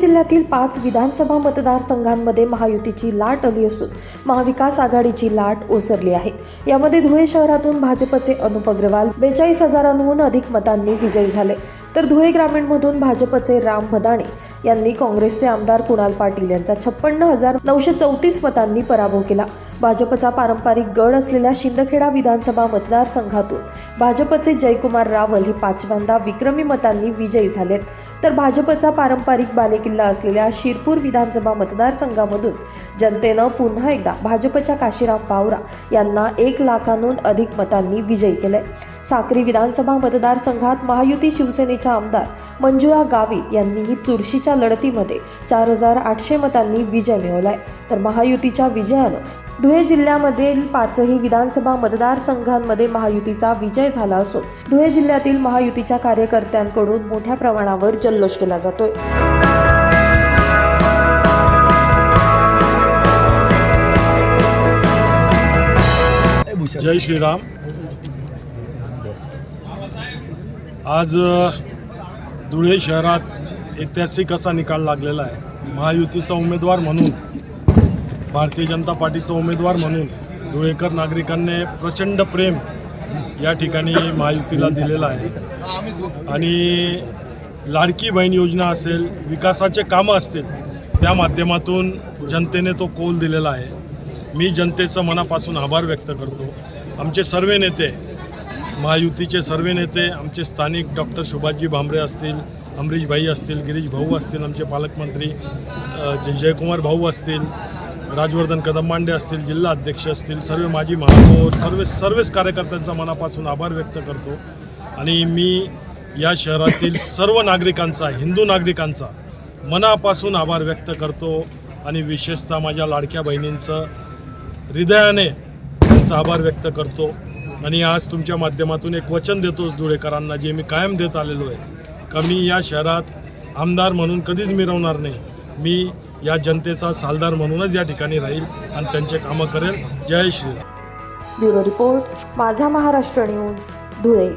जिल्ह्यातील पाच विधानसभा मतदारसंघांमध्ये महायुतीची लाट आली असून महाविकास आघाडीची लाट ओसरली आहे. यामध्ये धुळे शहरातून भाजपचे अनुप अग्रवाल बेचाळीस हजारांहून अधिक मतांनी विजयी झाले. तर धुळे ग्रामीणमधून भाजपचे राम भदाणे यांनी काँग्रेसचे आमदार कुणाल पाटील यांचा छप्पन्न हजार नऊशे चौतीस मतांनी पराभव केला. भाजपचा पारंपरिक गड असलेल्या शिंदखेडा विधानसभा मतदारसंघातून भाजपचे जयकुमार रावल हे पाचव्यांदा विक्रमी मतांनी विजयी झालेत. तर भाजपचा पारंपरिक बालेकिल्ला असलेल्या शिरपूर विधानसभा मतदारसंघामधून जनतेनं पुन्हा एकदा भाजपच्या काशीराम पावरा यांना एक लाखांहून अधिक मतांनी विजयी केलाय. साक्री विधानसभा मतदारसंघात महायुती शिवसेनेच्या आमदार मंजुळा गावित यांनीही चुरशीच्या लढतीमध्ये चार हजार आठशे मतांनी विजय मिळवलाय. तर महायुतीच्या विजयानं धुळे जिल्ह्यामधील पाचही विधानसभा मतदारसंघांमध्ये महायुतीचा विजय झाला असून धुळे जिल्ह्यातील महायुतीच्या कार्यकर्त्यांकडून मोठ्या प्रमाणावर जल्लोष केला जातोय. जय श्रीराम. आज धुळे शहरात ऐतिहासिक असा निकाल लागलेला आहे. महायुतीचा उमेदवार म्हणून भारतीय जनता पार्टीचा उमेदवार म्हणून धुळेकर नागरिकांनी प्रचंड प्रेम या ठिकाणी महायुतीला दिलेलं आहे. आणि लाडकी बहीण योजना असेल विकासाचे कामं असतील त्या माध्यमातून जनतेने तो कौल दिलेला आहे. मी जनतेचं मनापासून आभार व्यक्त करतो. आमचे सर्व नेते महायुतीचे सर्व नेते आमचे स्थानिक डॉक्टर सुभाषजी भांबरे असतील अमरीश भाई असतील गिरीश भाऊ असतील आमचे पालकमंत्री जयकुमार भाऊ असतील राजवर्धन कदम मांडे असतील जिल्हा अध्यक्ष असतील सर्व माजी महापौर सर्व सर्वच कार्यकर्त्यांचा मनापासून आभार व्यक्त करतो. आणि मी या शहरातील सर्व नागरिकांचा हिंदू नागरिकांचा मनापासून आभार व्यक्त करतो आणि विशेषतः माझ्या लाडक्या बहिणींचं हृदयाने त्यांचा आभार व्यक्त करतो. आणि आज तुमच्या माध्यमातून एक वचन देतोच धुळेकरांना जे मी कायम देत आलेलो आहे. का मी या शहरात आमदार म्हणून कधीच मिरवणार नाही. मी या जनतेचा सालदार म्हणूनच या ठिकाणी राहील आणि त्यांचे कामं करेल. जय श्री ब्युरो रिपोर्ट माझा महाराष्ट्र न्यूज धुळे.